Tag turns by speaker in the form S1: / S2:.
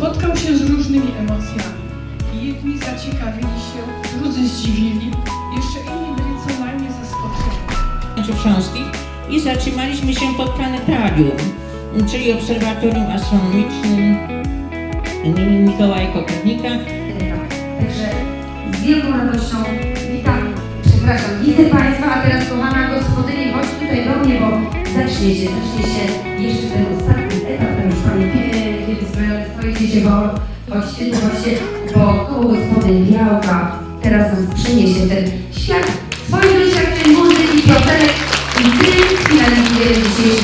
S1: spotkał się z różnymi emocjami. Jedni zaciekawili się, drudzy zdziwili, jeszcze inni byli co najmniej zaskoczeni.
S2: Chrząskich i zatrzymaliśmy się pod planetarium, czyli obserwatorium astronomicznym Mikołaja Kopernika.
S3: Także z wielką radością witam, przepraszam, widzę Państwa, a teraz kochana zacznie się, zacznie się jeszcze ten ostatni etap, tam już Panie pięknie wystrojone stoicie się, bo chodźcie tu, chodźcie, bo koło gospodyń Białka teraz nas przyniesie ten świat. Swoich doświadczeń, muzyki, piosenek i tym finalizuje dzisiejsze